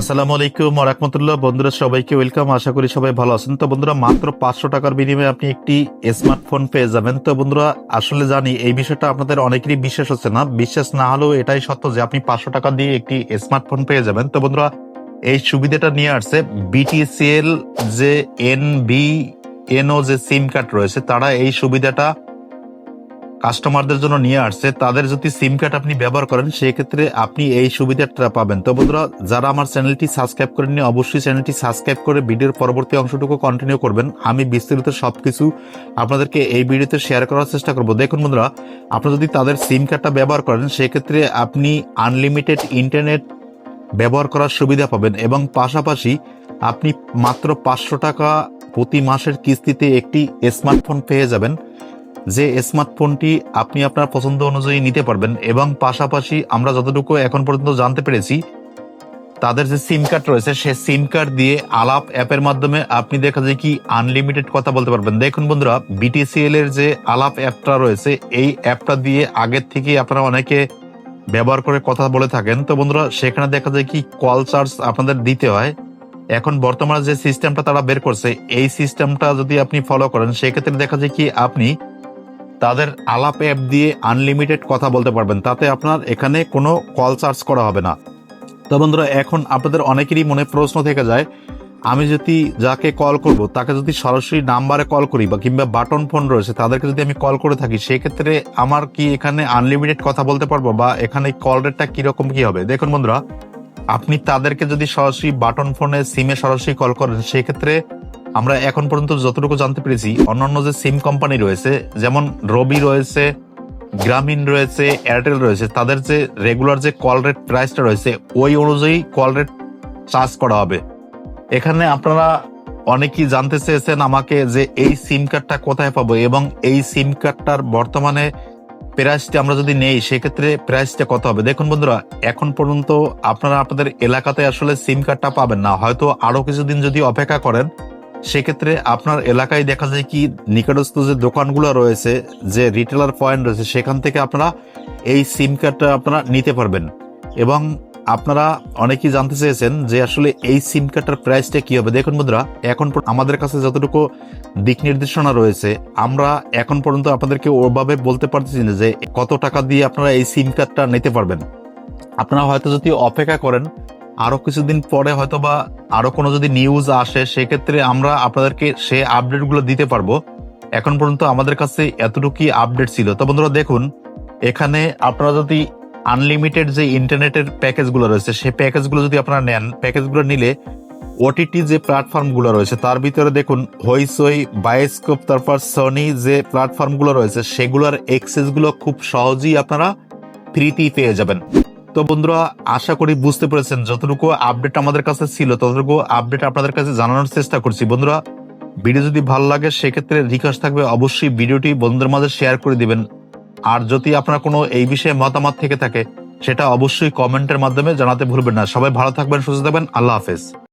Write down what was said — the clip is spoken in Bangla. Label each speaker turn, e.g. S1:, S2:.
S1: আসসালামু আলাইকুম রহমতুল্লাহ। বন্ধুরা, সবাইকে ওয়েলকাম। আশা করি সবাই ভালো আছেন। তো বন্ধুরা, মাত্র পাঁচশো টাকার বিনিময়ে আপনি একটি স্মার্টফোন পেয়ে যাবেন। তো বন্ধুরা, আসলে জানি এই বিষয়টা আপনাদের অনেকেরই বিশ্বাস হচ্ছে না। বিশ্বাস না হলেও এটাই সত্য যে আপনি পাঁচশো টাকা দিয়ে একটি স্মার্টফোন পেয়ে যাবেন। তো বন্ধুরা, এই সুবিধাটা নিয়ে আসছে। বিটিসিএল যে এন বি এনও যে সিম কার্ড রয়েছে, তারা এই সুবিধাটা কাস্টমারদের জন্য নিয়ে আসছে, তাদের যদি সিম কার্ড আপনি ব্যবহার করেন, সেক্ষেত্রে আপনি এই সুবিধাটা পাবেন। তো বন্ধুরা, যারা আমার চ্যানেলটি সাবস্ক্রাইব করেননি, অবশ্যই চ্যানেলটি সাবস্ক্রাইব করে ভিডিওর পরবর্তী অংশটুকু কন্টিনিউ করবেন। আমি বিস্তারিত সব কিছু আপনাদেরকে এই ভিডিওতে শেয়ার করার চেষ্টা করব। দেখুন বন্ধুরা, আপনি যদি তাদের সিম কার্ডটা ব্যবহার করেন, সেক্ষেত্রে আপনি আনলিমিটেড ইন্টারনেট ব্যবহার করার সুবিধা পাবেন এবং পাশাপাশি আপনি মাত্র পাঁচশো টাকা প্রতি মাসের কিস্তিতে একটি স্মার্টফোন পেয়ে যাবেন। যে স্মার্টফোনটি আপনি আপনার পছন্দ অনুযায়ী নিতে পারবেন এবং পাশাপাশি আমরা যতটুকু এখন পর্যন্ত জানতে পেরেছি, তাদের যে সিম কার্ড রয়েছে, সে সিম কার্ড দিয়ে আলাপ অ্যাপের মাধ্যমে আপনি দেখা যায় কি আনলিমিটেড কথা বলতে পারবেন। দেখুন বন্ধুরা বিটিসিএল এর যে আলাপ অ্যাপটা রয়েছে, এই অ্যাপটা দিয়ে আগের থেকে আপনারা অনেকে ব্যবহার করে কথা বলে থাকেন। তো বন্ধুরা, সেখানে দেখা যায় কি কল চার্জ আপনাদের দিতে হয়। এখন বর্তমানে যে সিস্টেমটা তারা বের করছে, এই সিস্টেমটা যদি আপনি ফলো করেন, সেক্ষেত্রে দেখা যায় কি আপনি তাদের আলাপ অ্যাপ দিয়ে আনলিমিটেড কথা বলতে পারবেন। তাতে আপনার এখানে কোনো কল চার্জ করা হবে না। তো বন্ধুরা, এখন আপনাদের অনেকেরই মনে প্রশ্ন থেকে যায়, আমি যদি যাকে কল করব, তাকে যদি সরাসরি নাম্বারে কল করি বা কিংবা বাটন ফোন রয়েছে, তাদেরকে যদি আমি কল করে থাকি, সেক্ষেত্রে আমার কি এখানে আনলিমিটেড কথা বলতে পারব বা এখানে কল রেটটা কীরকম কী হবে? দেখুন বন্ধুরা, আপনি তাদেরকে যদি সরাসরি বাটন ফোনে সিমে সরাসরি কল করেন, সেক্ষেত্রে আমরা এখন পর্যন্ত যতটুকু জানতে পেরেছি, অন্যান্য যে সিম কোম্পানি রয়েছে, যেমন রবি রয়েছে গ্রামীণ রয়েছে এয়ারটেল রয়েছে, তাদের যে রেগুলার যে কল রেট প্রাইসটা রয়েছে, ওই অনুযায়ী কল রেট চার্জ করা হবে। এখানে আপনারা অনেকেই জানতে চেয়েছেন আমাকে যে এই সিম কার্ডটা কোথায় পাবো এবং এই সিম কার্ডটার বর্তমানে প্রাইসটা আমরা যদি নেই, সেক্ষেত্রে প্রাইসটা কত হবে? দেখুন বন্ধুরা, এখন পর্যন্ত আপনারা আপনাদের এলাকাতে আসলে সিম কার্ডটা পাবেন না। হয়তো আরও কিছুদিন যদি অপেক্ষা করেন সেক্ষেত্রে আপনার এলাকায় দেখা যায় কি নিকটস্থ যে দোকানগুলো রয়েছে, যে রিটেলার পয়েন্ট রয়েছে, সেখান থেকে আপনারা এই সিম কার্ডটা আপনারা নিতে পারবেন। এবং আপনারা অনেকেই জানতে চেয়েছেন যে আসলে এই সিম কার্ডটার প্রাইসটা কী হবে। দেখুন বন্ধুরা, এখন আমাদের কাছে যতটুকু দিক নির্দেশনা রয়েছে, আমরা এখন পর্যন্ত আপনাদেরকে ওভাবে বলতে পারতেছি না যে কত টাকা দিয়ে আপনারা এই সিম কার্ডটা নিতে পারবেন। আপনারা হয়তো যদি অপেক্ষা করেন আরও কিছুদিন পরে হয়তো বা আরও কোনো যদি নিউজ আসে, সেক্ষেত্রে আমরা আপনাদেরকে সে আপডেটগুলো দিতে পারব। এখন পর্যন্ত আমাদের কাছে এতটুকুই আপডেট ছিল। তো বন্ধুরা, দেখুন, এখানে আপনারা যদি আনলিমিটেড যে ইন্টারনেটের প্যাকেজগুলো রয়েছে সেই প্যাকেজগুলো যদি আপনারা নেন প্যাকেজগুলো নিলে ওটিটি যে প্ল্যাটফর্মগুলো রয়েছে, তার ভিতরে দেখুন হইসই বায়োস্কোপ তারপর সনি যে প্ল্যাটফর্মগুলো রয়েছে, সেগুলোর এক্সেসগুলো খুব সহজেই আপনারা ফ্রিতেই পেয়ে যাবেন। তো বন্ধুরা, আশা করি বুঝতে পেরেছেন, যতটুকু আপডেট আমাদের কাছে ছিল, ততটুকু আপডেট আপনাদের কাছে জানানোর চেষ্টা করছি। বন্ধুরা, ভিডিও যদি ভালো লাগে, সেক্ষেত্রে রিকোয়েস্ট থাকবে অবশ্যই ভিডিওটি বন্ধুদের মাঝে শেয়ার করে দিবেন। আর যদি আপনার কোনো এই বিষয়ে মতামত থেকে থাকে, সেটা অবশ্যই কমেন্টের মাধ্যমে জানাতে ভুলবেন না। সবাই ভালো থাকবেন, সুস্থ থাকবেন, আল্লাহ হাফেজ।